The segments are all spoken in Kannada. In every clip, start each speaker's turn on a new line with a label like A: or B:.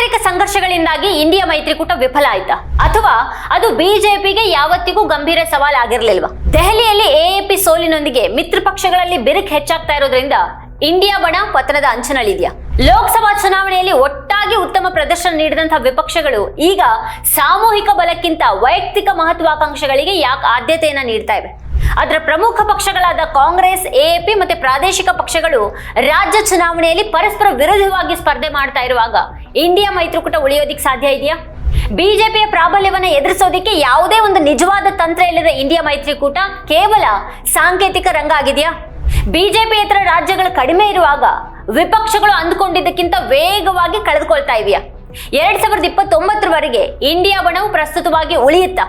A: ಆಂತರಿಕ ಸಂಘರ್ಷಗಳಿಂದಾಗಿ ಇಂಡಿಯಾ ಮೈತ್ರಿಕೂಟ ವಿಫಲ ಆಯ್ತಾ? ಅಥವಾ ಅದು ಬಿಜೆಪಿಗೆ ಯಾವತ್ತಿಗೂ ಗಂಭೀರ ಸವಾಲಾಗಿರ್ಲಿಲ್ವಾ ದೆಹಲಿಯಲ್ಲಿ ಎಎಪಿ ಸೋಲಿನೊಂದಿಗೆ ಮಿತ್ರ ಪಕ್ಷಗಳಲ್ಲಿ ಬಿರುಕು ಹೆಚ್ಚಾಗ್ತಾ ಇರೋದ್ರಿಂದ ಇಂಡಿಯಾ ಬಣ ಪತನದ ಅಂಚನಲ್ಲಿದೆಯಾ? ಲೋಕಸಭಾ ಚುನಾವಣೆಯಲ್ಲಿ ಒಟ್ಟಾಗಿ ಉತ್ತಮ ಪ್ರದರ್ಶನ ನೀಡಿದಂತಹ ವಿಪಕ್ಷಗಳು ಈಗ ಸಾಮೂಹಿಕ ಬಲಕ್ಕಿಂತ ವೈಯಕ್ತಿಕ ಮಹತ್ವಾಕಾಂಕ್ಷೆಗಳಿಗೆ ಯಾಕೆ ಆದ್ಯತೆಯನ್ನ ನೀಡ್ತಾ ಇವೆ? ಅದರ ಪ್ರಮುಖ ಪಕ್ಷಗಳಾದ ಕಾಂಗ್ರೆಸ್, ಎಎಪಿ ಮತ್ತೆ ಪ್ರಾದೇಶಿಕ ಪಕ್ಷಗಳು ರಾಜ್ಯ ಚುನಾವಣೆಯಲ್ಲಿ ಪರಸ್ಪರ ವಿರೋಧವಾಗಿ ಸ್ಪರ್ಧೆ ಮಾಡ್ತಾ ಇರುವಾಗ ಇಂಡಿಯಾ ಮೈತ್ರಿಕೂಟ ಉಳಿಯೋದಿಕ್ ಸಾಧ್ಯ ಇದೆಯಾ? ಬಿಜೆಪಿಯ ಪ್ರಾಬಲ್ಯವನ್ನು ಎದುರಿಸೋದಿಕ್ಕೆ ಯಾವುದೇ ಒಂದು ನಿಜವಾದ ತಂತ್ರ ಇಲ್ಲದ ಇಂಡಿಯಾ ಮೈತ್ರಿಕೂಟ ಕೇವಲ ಸಾಂಕೇತಿಕ ರಂಗ ಆಗಿದೆಯಾ? ಬಿಜೆಪಿ ಇತರ ರಾಜ್ಯಗಳು ಕಡಿಮೆ ಇರುವಾಗ ವಿಪಕ್ಷಗಳು ಅಂದುಕೊಂಡಿದ್ದಕ್ಕಿಂತ ವೇಗವಾಗಿ ಕಳೆದುಕೊಳ್ತಾ ಇವೆಯಾ ಎರಡ್ ಸಾವಿರದ ಇಪ್ಪತ್ತೊಂಬತ್ತರವರೆಗೆ ಇಂಡಿಯಾ ಬಣವು ಪ್ರಸ್ತುತವಾಗಿ ಉಳಿಯುತ್ತಾ?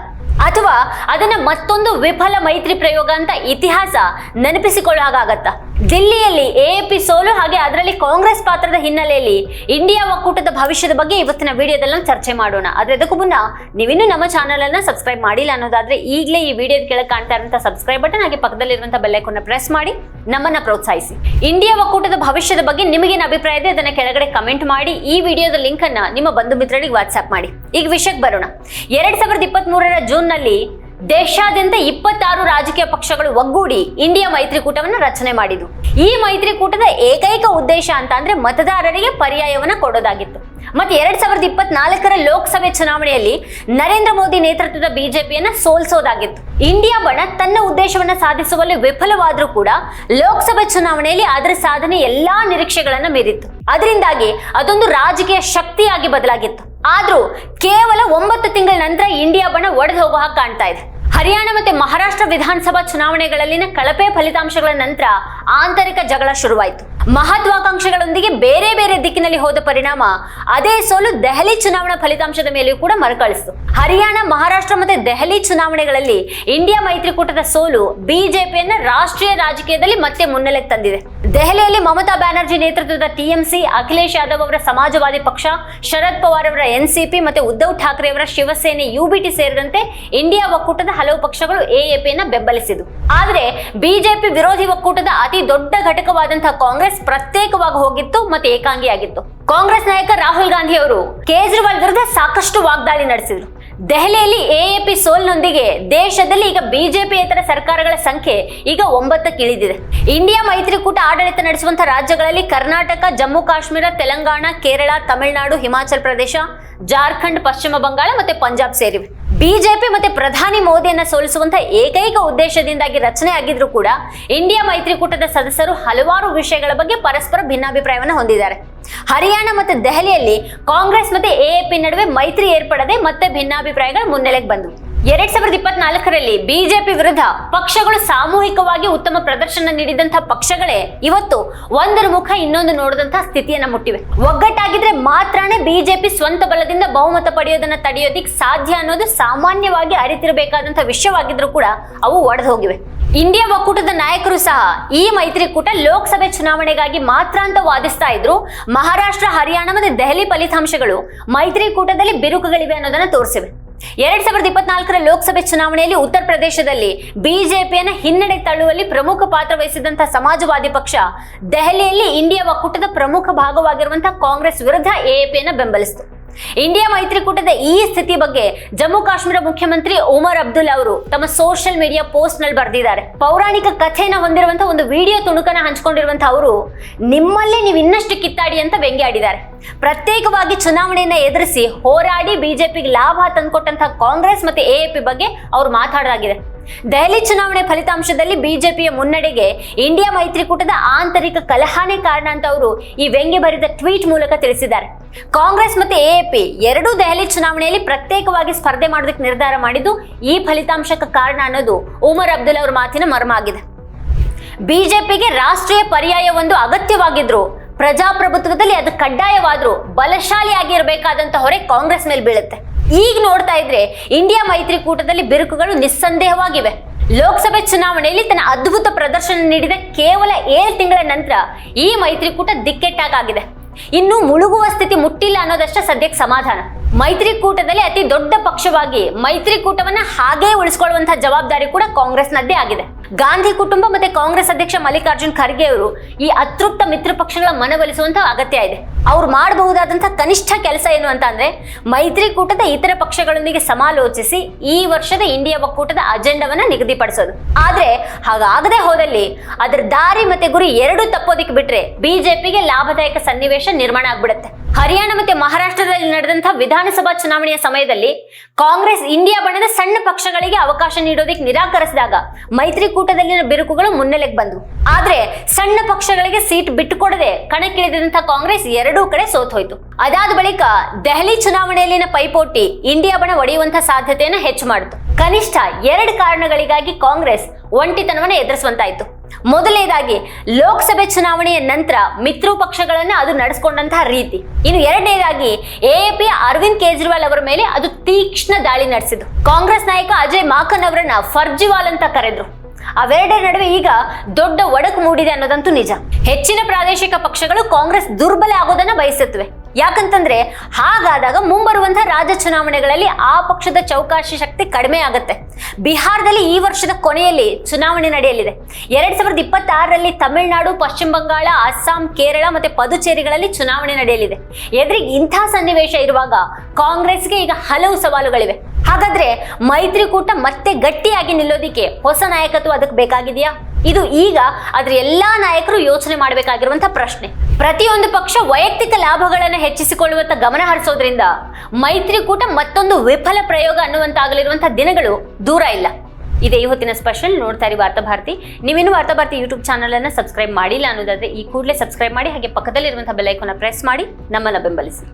A: ಅಥವಾ ಅದನ್ನ ಮತ್ತೊಂದು ವಿಫಲ ಮೈತ್ರಿ ಪ್ರಯೋಗ ಅಂತ ಇತಿಹಾಸ ನೆನಪಿಸಿಕೊಳ್ಳೋ ಹಾಗಾಗತ್ತ ದಿಲ್ಲಿಯಲ್ಲಿ ಎ ಪಿ ಸೋಲು ಹಾಗೆ ಅದರಲ್ಲಿ ಕಾಂಗ್ರೆಸ್ ಪಾತ್ರದ ಹಿನ್ನೆಲೆಯಲ್ಲಿ ಇಂಡಿಯಾ ಒಕ್ಕೂಟದ ಭವಿಷ್ಯದ ಬಗ್ಗೆ ಇವತ್ತಿನ ವಿಡಿಯೋದಲ್ಲಿ ಚರ್ಚೆ ಮಾಡೋಣ. ಆದ್ರೆ ಅದಕ್ಕೂ ಮುನ್ನ ನೀವಿನ್ನೂ ನಮ್ಮ ಚಾನಲ್ ಅನ್ನ ಸಬ್ಸ್ಕ್ರೈಬ್ ಮಾಡಿಲ್ಲ ಅನ್ನೋದಾದ್ರೆ ಈಗಲೇ ಈ ವಿಡಿಯೋದ ಕೆಳಗೆ ಕಾಣ್ತಾ ಇರುವಂತಹ ಸಬ್ಸ್ಕ್ರೈಬ್ ಬಟನ್ ಹಾಗೆ ಪಕ್ಕದಲ್ಲಿರುವಂತಹ ಬೆಲ್ಲೈಕನ್ನ ಪ್ರೆಸ್ ಮಾಡಿ ನಮ್ಮನ್ನ ಪ್ರೋತ್ಸಾಹಿಸಿ. ಇಂಡಿಯಾ ಒಕ್ಕೂಟದ ಭವಿಷ್ಯದ ಬಗ್ಗೆ ನಿಮಗೇನು ಅಭಿಪ್ರಾಯ ಇದೆ ಅದನ್ನ ಕೆಳಗಡೆ ಕಮೆಂಟ್ ಮಾಡಿ, ಈ ವಿಡಿಯೋದ ಲಿಂಕ್ ಅನ್ನ ನಿಮ್ಮ ಬಂಧು ಮಿತ್ರರಿಗೆ ವಾಟ್ಸ್ಆಪ್ ಮಾಡಿ. ಈಗ ವಿಷಯಕ್ಕೆ ಬರೋಣ. ಎರಡ್ ಸಾವಿರದ ಇಪ್ಪತ್ತ್ ಮೂರರ ಜೂನ್ ನಲ್ಲಿ ದೇಶಾದ್ಯಂತ ಇಪ್ಪತ್ತಾರು ರಾಜಕೀಯ ಪಕ್ಷಗಳು ಒಗ್ಗೂಡಿ ಇಂಡಿಯಾ ಮೈತ್ರಿಕೂಟವನ್ನು ರಚನೆ ಮಾಡಿದ್ವು ಈ ಮೈತ್ರಿಕೂಟದ ಏಕೈಕ ಉದ್ದೇಶ ಅಂತ ಅಂದ್ರೆ ಮತದಾರರಿಗೆ ಪರ್ಯಾಯವನ್ನು ಕೊಡೋದಾಗಿತ್ತು. ಮತ್ತೆ ಎರಡ್ ಸಾವಿರದ ಇಪ್ಪತ್ನಾಲ್ಕರ ಲೋಕಸಭೆ ಚುನಾವಣೆಯಲ್ಲಿ ನರೇಂದ್ರ ಮೋದಿ ನೇತೃತ್ವದ ಬಿಜೆಪಿಯನ್ನ ಸೋಲ್ಸೋದಾಗಿತ್ತು. ಇಂಡಿಯಾ ಬಣ ತನ್ನ ಉದ್ದೇಶವನ್ನ ಸಾಧಿಸುವಲ್ಲಿ ವಿಫಲವಾದ್ರೂ ಕೂಡ ಲೋಕಸಭೆ ಚುನಾವಣೆಯಲ್ಲಿ ಅದರ ಸಾಧನೆ ಎಲ್ಲಾ ನಿರೀಕ್ಷೆಗಳನ್ನ ಮೀರಿತ್ತು. ಅದರಿಂದಾಗಿ ಅದೊಂದು ರಾಜಕೀಯ ಶಕ್ತಿಯಾಗಿ ಬದಲಾಗಿತ್ತು. ಆದ್ರೂ ಕೇವಲ ಒಂಬತ್ತು ತಿಂಗಳ ನಂತರ ಇಂಡಿಯಾ ಬಣ್ಣ ಒಡೆದು ಹೋಗುವ ಹಾಗೆ ಕಾಣ್ತಾ ಇದೆ. ಹರಿಯಾಣ ಮತ್ತೆ ಮಹಾರಾಷ್ಟ್ರ ವಿಧಾನಸಭಾ ಚುನಾವಣೆಗಳಲ್ಲಿನ ಕಳಪೆ ಫಲಿತಾಂಶಗಳ ನಂತರ ಆಂತರಿಕ ಜಗಳ ಶುರುವಾಯಿತು. ಮಹತ್ವಾಕಾಂಕ್ಷೆಗಳೊಂದಿಗೆ ಬೇರೆ ಬೇರೆ ದಿಕ್ಕಿನಲ್ಲಿ ಹೋದ ಪರಿಣಾಮ ಅದೇ ಸೋಲು ದೆಹಲಿ ಚುನಾವಣಾ ಫಲಿತಾಂಶದ ಮೇಲೆಯೂ ಕೂಡ ಮರುಕಳಿಸಿತು. ಹರಿಯಾಣ, ಮಹಾರಾಷ್ಟ್ರ ಮತ್ತೆ ದೆಹಲಿ ಚುನಾವಣೆಗಳಲ್ಲಿ ಇಂಡಿಯಾ ಮೈತ್ರಿಕೂಟದ ಸೋಲು ಬಿಜೆಪಿಯನ್ನ ರಾಷ್ಟ್ರೀಯ ರಾಜಕೀಯದಲ್ಲಿ ಮತ್ತೆ ಮುನ್ನೆಲೆಗೆ ತಂದಿದೆ. ದೆಹಲಿಯಲ್ಲಿ ಮಮತಾ ಬ್ಯಾನರ್ಜಿ ನೇತೃತ್ವದ ಟಿಎಂಸಿ ಅಖಿಲೇಶ್ ಯಾದವ್ ಅವರ ಸಮಾಜವಾದಿ ಪಕ್ಷ, ಶರದ್ ಪವಾರ್ ಅವರ ಎನ್ಸಿಪಿ ಮತ್ತೆ ಉದ್ಧವ್ ಠಾಕ್ರೆ ಅವರ ಶಿವಸೇನೆ ಯುಬಿಟಿ ಸೇರಿದಂತೆ ಇಂಡಿಯಾ ಒಕ್ಕೂಟದ ಹಲವು ಪಕ್ಷಗಳು ಎಎಪಿಯನ್ನ ಬೆಂಬಲಿಸಿದವು. ಆದರೆ ಬಿಜೆಪಿ ವಿರೋಧಿ ಒಕ್ಕೂಟದ ಅತಿ ದೊಡ್ಡ ಘಟಕವಾದಂತಹ ಕಾಂಗ್ರೆಸ್ ಪ್ರತ್ಯೇಕವಾಗಿ ಹೋಗಿತ್ತು ಮತ್ತೆ ಏಕಾಂಗಿಯಾಗಿತ್ತು. ಕಾಂಗ್ರೆಸ್ ನಾಯಕ ರಾಹುಲ್ ಗಾಂಧಿ ಅವರು ಕೇಜ್ರಿವಾಲ್ ವಿರುದ್ಧ ಸಾಕಷ್ಟು ವಾಗ್ದಾಳಿ ನಡೆಸಿದ್ರು. ದೆಹಲಿಯಲ್ಲಿ ಎಎಪಿ ಸೋಲ್ನೊಂದಿಗೆ ದೇಶದಲ್ಲಿ ಈಗ ಬಿಜೆಪಿ ಇತರ ಸರ್ಕಾರಗಳ ಸಂಖ್ಯೆ ಈಗ ಒಂಬತ್ತಕ್ಕೆ ಇಳಿದಿದೆ ಇಂಡಿಯಾ ಮೈತ್ರಿಕೂಟ ಆಡಳಿತ ನಡೆಸುವಂತಹ ರಾಜ್ಯಗಳಲ್ಲಿ ಕರ್ನಾಟಕ, ಜಮ್ಮು ಕಾಶ್ಮೀರ, ತೆಲಂಗಾಣ, ಕೇರಳ, ತಮಿಳುನಾಡು, ಹಿಮಾಚಲ ಪ್ರದೇಶ, ಜಾರ್ಖಂಡ್, ಪಶ್ಚಿಮ ಬಂಗಾಳ ಮತ್ತೆ ಪಂಜಾಬ್ ಸೇರಿವೆ. ಬಿಜೆಪಿ ಮತ್ತೆ ಪ್ರಧಾನಿ ಮೋದಿಯನ್ನ ಸೋಲಿಸುವಂತಹ ಏಕೈಕ ಉದ್ದೇಶದಿಂದಾಗಿ ರಚನೆ ಆಗಿದ್ರು ಕೂಡ ಇಂಡಿಯಾ ಮೈತ್ರಿಕೂಟದ ಸದಸ್ಯರು ಹಲವಾರು ವಿಷಯಗಳ ಬಗ್ಗೆ ಪರಸ್ಪರ ಭಿನ್ನಾಭಿಪ್ರಾಯವನ್ನು ಹೊಂದಿದ್ದಾರೆ. ಹರಿಯಾಣ ಮತ್ತು ದೆಹಲಿಯಲ್ಲಿ ಕಾಂಗ್ರೆಸ್ ಮತ್ತೆ ಎಎಪಿ ನಡುವೆ ಮೈತ್ರಿ ಏರ್ಪಡದೆ ಮತ್ತೆ ಭಿನ್ನಾಭಿಪ್ರಾಯಗಳು ಮುನ್ನೆಲೆಗೆ ಬಂದವು. ಎರಡ್ ಸಾವಿರದ ಇಪ್ಪತ್ನಾಲ್ಕರಲ್ಲಿ ಬಿಜೆಪಿ ವಿರುದ್ಧ ಪಕ್ಷಗಳು ಸಾಮೂಹಿಕವಾಗಿ ಉತ್ತಮ ಪ್ರದರ್ಶನ ನೀಡಿದಂತಹ ಪಕ್ಷಗಳೇ ಇವತ್ತು ಒಂದರ ಮುಖ ಇನ್ನೊಂದು ನೋಡಿದಂತಹ ಸ್ಥಿತಿಯನ್ನ ಮುಟ್ಟಿವೆ. ಒಗ್ಗಟ್ಟಾಗಿದ್ರೆ ಮಾತ್ರನೇ ಬಿಜೆಪಿ ಸ್ವಂತ ಬಲದಿಂದ ಬಹುಮತ ಪಡೆಯೋದನ್ನ ತಡೆಯೋದಿಕ್ ಸಾಧ್ಯ ಅನ್ನೋದು ಸಾಮಾನ್ಯವಾಗಿ ಅರಿತಿರಬೇಕಾದಂತಹ ವಿಷಯವಾಗಿದ್ರೂ ಕೂಡ ಅವು ಒಡೆದು ಹೋಗಿವೆ ಇಂಡಿಯಾ ಒಕ್ಕೂಟದ ನಾಯಕರು ಸಹ ಈ ಮೈತ್ರಿಕೂಟ ಲೋಕಸಭೆ ಚುನಾವಣೆಗಾಗಿ ಮಾತ್ರ ಅಂತ ವಾದಿಸ್ತಾ ಇದ್ರು. ಮಹಾರಾಷ್ಟ್ರ, ಹರಿಯಾಣ ಮತ್ತು ದೆಹಲಿ ಫಲಿತಾಂಶಗಳು ಮೈತ್ರಿಕೂಟದಲ್ಲಿ ಬಿರುಕುಗಳಿವೆ ಅನ್ನೋದನ್ನ ತೋರಿಸಿವೆ. ಎರಡ್ ಸಾವಿರದ ಇಪ್ಪತ್ನಾಲ್ಕರ ಲೋಕಸಭೆ ಚುನಾವಣೆಯಲ್ಲಿ ಉತ್ತರ ಪ್ರದೇಶದಲ್ಲಿ ಬಿಜೆಪಿಯನ್ನ ಹಿನ್ನಡೆ ತಳ್ಳುವಲ್ಲಿ ಪ್ರಮುಖ ಪಾತ್ರ ವಹಿಸಿದಂತಹ ಸಮಾಜವಾದಿ ಪಕ್ಷ ದೆಹಲಿಯಲ್ಲಿ ಇಂಡಿಯಾ ಒಕ್ಕೂಟದ ಪ್ರಮುಖ ಭಾಗವಾಗಿರುವಂತಹ ಕಾಂಗ್ರೆಸ್ ವಿರುದ್ಧ ಎಎಪಿಯನ್ನ ಬೆಂಬಲಿಸಿತು. ಇಂಡಿಯಾ ಮೈತ್ರಿಕೂಟದ ಈ ಸ್ಥಿತಿ ಬಗ್ಗೆ ಜಮ್ಮು ಕಾಶ್ಮೀರ ಮುಖ್ಯಮಂತ್ರಿ ಉಮರ್ ಅಬ್ದುಲ್ ಅವರು ತಮ್ಮ ಸೋಷಿಯಲ್ ಮೀಡಿಯಾ ಪೋಸ್ಟ್ನಲ್ಲಿ ಬರೆದಿದ್ದಾರೆ. ಪೌರಾಣಿಕ ಕಥೆನ ಹೊಂದಿರುವಂತಹ ಒಂದು ವಿಡಿಯೋ ತುಣುಕನ ಹಂಚಿಕೊಂಡಿರುವಂತಹ ಅವರು, ನಿಮ್ಮಲ್ಲೇ ನೀವು ಇನ್ನಷ್ಟು ಕಿತ್ತಾಡಿ ಅಂತ ವ್ಯಂಗ್ಯಾಡಿದ್ದಾರೆ. ಪ್ರತ್ಯೇಕವಾಗಿ ಚುನಾವಣೆಯನ್ನ ಎದುರಿಸಿ ಹೋರಾಡಿ ಬಿಜೆಪಿಗೆ ಲಾಭ ತಂದುಕೊಟ್ಟಂತಹ ಕಾಂಗ್ರೆಸ್ ಮತ್ತೆ ಎಎಪಿ ಬಗ್ಗೆ ಅವರು ಮಾತಾಡಲಾಗಿದೆ. ದೆಹಲಿ ಚುನಾವಣೆ ಫಲಿತಾಂಶದಲ್ಲಿ ಬಿಜೆಪಿಯ ಮುನ್ನಡೆಗೆ ಇಂಡಿಯಾ ಮೈತ್ರಿಕೂಟದ ಆಂತರಿಕ ಕಲಹಾನೇ ಕಾರಣ ಅಂತ ಅವರು ಈ ವ್ಯಂಗ್ಯ ಬರೆದ ಟ್ವೀಟ್ ಮೂಲಕ ತಿಳಿಸಿದ್ದಾರೆ. ಕಾಂಗ್ರೆಸ್ ಮತ್ತೆ ಎಎಪಿ ಎರಡೂ ದೆಹಲಿ ಚುನಾವಣೆಯಲ್ಲಿ ಪ್ರತ್ಯೇಕವಾಗಿ ಸ್ಪರ್ಧೆ ಮಾಡೋದಕ್ಕೆ ನಿರ್ಧಾರ ಮಾಡಿದ್ದು ಈ ಫಲಿತಾಂಶಕ್ಕೆ ಕಾರಣ ಅನ್ನೋದು ಉಮರ್ ಅಬ್ದುಲ್ ಅವರ ಮಾತಿನ ಮರ್ಮ ಆಗಿದೆ. ಬಿಜೆಪಿಗೆ ರಾಷ್ಟ್ರೀಯ ಪರ್ಯಾಯ ಒಂದು ಅಗತ್ಯವಾಗಿದ್ರು, ಪ್ರಜಾಪ್ರಭುತ್ವದಲ್ಲಿ ಅದು ಕಡ್ಡಾಯವಾದ್ರೂ ಬಲಶಾಲಿಯಾಗಿ ಇರಬೇಕಾದಂತ ಹೊರೆ ಕಾಂಗ್ರೆಸ್ ಮೇಲೆ ಬೀಳುತ್ತೆ. ಈಗ ನೋಡ್ತಾ ಇದ್ರೆ ಇಂಡಿಯಾ ಮೈತ್ರಿಕೂಟದಲ್ಲಿ ಬಿರುಕುಗಳು ನಿಸ್ಸಂದೇಹವಾಗಿವೆ. ಲೋಕಸಭೆ ಚುನಾವಣೆಯಲ್ಲಿ ತನ್ನ ಅದ್ಭುತ ಪ್ರದರ್ಶನ ನೀಡಿದ ಕೇವಲ ಏಳು ತಿಂಗಳ ನಂತರ ಈ ಮೈತ್ರಿಕೂಟ ದಿಕ್ಕೆಟ್ಟಾಗಿದೆ ಇನ್ನು ಮುಳುಗುವ ಸ್ಥಿತಿ ಮುಟ್ಟಿಲ್ಲ ಅನ್ನೋದಷ್ಟೇ ಸದ್ಯಕ್ಕೆ ಸಮಾಧಾನ. ಮೈತ್ರಿಕೂಟದಲ್ಲಿ ಅತಿ ದೊಡ್ಡ ಪಕ್ಷವಾಗಿ ಮೈತ್ರಿಕೂಟವನ್ನ ಹಾಗೇ ಉಳಿಸ್ಕೊಳ್ಳುವಂತಹ ಜವಾಬ್ದಾರಿ ಕೂಡ ಕಾಂಗ್ರೆಸ್ನದ್ದೇ ಆಗಿದೆ. ಗಾಂಧಿ ಕುಟುಂಬ ಮತ್ತೆ ಕಾಂಗ್ರೆಸ್ ಅಧ್ಯಕ್ಷ ಮಲ್ಲಿಕಾರ್ಜುನ್ ಖರ್ಗೆ ಅವರು ಈ ಅತೃಪ್ತ ಮಿತ್ರ ಪಕ್ಷಗಳ ಮನವೊಲಿಸುವಂತ ಅಗತ್ಯ ಇದೆ. ಅವ್ರು ಮಾಡಬಹುದಾದಂತಹ ಕನಿಷ್ಠ ಕೆಲಸ ಏನು ಅಂತ ಅಂದ್ರೆ ಮೈತ್ರಿಕೂಟದ ಇತರ ಪಕ್ಷಗಳೊಂದಿಗೆ ಸಮಾಲೋಚಿಸಿ ಈ ವರ್ಷದ ಇಂಡಿಯಾ ಒಕ್ಕೂಟದ ಅಜೆಂಡಾವನ್ನ ನಿಗದಿಪಡಿಸೋದು. ಆದ್ರೆ ಹಾಗಾಗದೆ ಹೋದಲ್ಲಿ ಅದರ ದಾರಿ ಮತ್ತೆ ಗುರಿ ಎರಡು ತಪ್ಪೋದಿಕ್ ಬಿಟ್ರೆ ಬಿಜೆಪಿಗೆ ಲಾಭದಾಯಕ ಸನ್ನಿವೇಶ ನಿರ್ಮಾಣ ಆಗ್ಬಿಡುತ್ತೆ. ಹರಿಯಾಣ ಮತ್ತೆ ಮಹಾರಾಷ್ಟ್ರದಲ್ಲಿ ನಡೆದಂತಹ ವಿಧಾನಸಭಾ ಚುನಾವಣೆಯ ಸಮಯದಲ್ಲಿ ಕಾಂಗ್ರೆಸ್ ಇಂಡಿಯಾ ಬಣದ ಸಣ್ಣ ಪಕ್ಷಗಳಿಗೆ ಅವಕಾಶ ನೀಡೋದಕ್ಕೆ ನಿರಾಕರಿಸಿದಾಗ ಮೈತ್ರಿಕೂಟದಲ್ಲಿನ ಬಿರುಕುಗಳು ಮುನ್ನೆಲೆಗೆ ಬಂದವು. ಆದ್ರೆ ಸಣ್ಣ ಪಕ್ಷಗಳಿಗೆ ಸೀಟ್ ಬಿಟ್ಟುಕೊಡದೆ ಕಣಕ್ಕಿಳಿದಂತಹ ಕಾಂಗ್ರೆಸ್ ಎರಡೂ ಕಡೆ ಸೋತ್ ಹೋಯ್ತು ಅದಾದ ಬಳಿಕ ದೆಹಲಿ ಚುನಾವಣೆಯಲ್ಲಿನ ಪೈಪೋಟಿ ಇಂಡಿಯಾ ಬಣ ಒಡೆಯುವಂತಹ ಸಾಧ್ಯತೆಯನ್ನು ಹೆಚ್ಚು ಮಾಡಿತು. ಕನಿಷ್ಠ ಎರಡು ಕಾರಣಗಳಿಗಾಗಿ ಕಾಂಗ್ರೆಸ್ ಒಂಟಿತನವನ್ನು ಎದುರಿಸುವಂತಾಯ್ತು. ಮೊದಲನೇದಾಗಿ ಲೋಕಸಭೆ ಚುನಾವಣೆಯ ನಂತರ ಮಿತ್ರ ಪಕ್ಷಗಳನ್ನು ಅದು ನಡೆಸ್ಕೊಂಡಂತಹ ರೀತಿ. ಇನ್ನು ಎರಡನೇದಾಗಿ ಎಎಪಿ ಅರವಿಂದ್ ಕೇಜ್ರಿವಾಲ್ ಅವರ ಮೇಲೆ ಅದು ತೀಕ್ಷ್ಣ ದಾಳಿ ನಡೆಸಿತು ಕಾಂಗ್ರೆಸ್ ನಾಯಕ ಅಜಯ್ ಮಾಕನ್ ಅವರನ್ನ ಫರ್ಜಿವಾಲ್ ಅಂತ ಕರೆದ್ರು. ಅವೆರಡರ ನಡುವೆ ಈಗ ದೊಡ್ಡ ಒಡಕು ಮೂಡಿದೆ ಅನ್ನೋದಂತೂ ನಿಜ. ಹೆಚ್ಚಿನ ಪ್ರಾದೇಶಿಕ ಪಕ್ಷಗಳು ಕಾಂಗ್ರೆಸ್ ದುರ್ಬಲ ಆಗೋದನ್ನ ಬಯಸುತ್ತವೆ. ಯಾಕಂತಂದ್ರೆ ಹಾಗಾದಾಗ ಮುಂಬರುವಂತಹ ರಾಜ್ಯ ಚುನಾವಣೆಗಳಲ್ಲಿ ಆ ಪಕ್ಷದ ಚೌಕಾಶಿ ಶಕ್ತಿ ಕಡಿಮೆ ಆಗುತ್ತೆ. ಬಿಹಾರದಲ್ಲಿ ಈ ವರ್ಷದ ಕೊನೆಯಲ್ಲಿ ಚುನಾವಣೆ ನಡೆಯಲಿದೆ. ಎರಡ್ ಸಾವಿರದ ಇಪ್ಪತ್ತಾರರಲ್ಲಿ ತಮಿಳುನಾಡು, ಪಶ್ಚಿಮ ಬಂಗಾಳ, ಅಸ್ಸಾಂ, ಕೇರಳ ಮತ್ತೆ ಪದುಚೇರಿಗಳಲ್ಲಿ ಚುನಾವಣೆ ನಡೆಯಲಿದೆ. ಎದುರಿಗೆ ಇಂಥ ಸನ್ನಿವೇಶ ಇರುವಾಗ ಕಾಂಗ್ರೆಸ್ಗೆ ಈಗ ಹಲವು ಸವಾಲುಗಳಿವೆ. ಹಾಗಾದ್ರೆ ಮೈತ್ರಿಕೂಟ ಮತ್ತೆ ಗಟ್ಟಿಯಾಗಿ ನಿಲ್ಲೋದಿಕ್ಕೆ ಹೊಸ ನಾಯಕತ್ವ ಅದಕ್ಕೆ ಬೇಕಾಗಿದೆಯಾ? ಇದು ಈಗ ಅದ್ರ ಎಲ್ಲಾ ನಾಯಕರು ಯೋಚನೆ ಮಾಡಬೇಕಾಗಿರುವಂತಹ ಪ್ರಶ್ನೆ. ಪ್ರತಿಯೊಂದು ಪಕ್ಷ ವೈಯಕ್ತಿಕ ಲಾಭಗಳನ್ನು ಹೆಚ್ಚಿಸಿಕೊಳ್ಳುವಂತ ಗಮನ ಹರಿಸೋದ್ರಿಂದ ಮೈತ್ರಿಕೂಟ ಮತ್ತೊಂದು ವಿಫಲ ಪ್ರಯೋಗ ಅನ್ನುವಂತಾಗಲಿರುವಂತಹ ದಿನಗಳು ದೂರ ಇಲ್ಲ. ಇದೇ ಇವತ್ತಿನ ಸ್ಪೆಷಲ್ ನೋಡ್ತಾ ಇರಿ ವಾರ್ತಾ ಭಾರತಿ. ನೀವಿನ್ನು ವಾರ್ತಾ ಭಾರತಿ ಯೂಟ್ಯೂಬ್ ಚಾನಲ್ ಅನ್ನ ಸಬ್ಸ್ಕ್ರೈಬ್ ಮಾಡಿಲ್ಲ ಅನ್ನೋದಾದ್ರೆ ಈ ಕೂಡಲೇ ಸಬ್ಸ್ಕ್ರೈಬ್ ಮಾಡಿ ಹಾಗೆ ಪಕ್ಕದಲ್ಲಿರುವಂತಹ ಬೆಲ್ ಐಕಾನ್ ಪ್ರೆಸ್ ಮಾಡಿ ನಮ್ಮನ್ನ ಬೆಂಬಲಿಸಿ.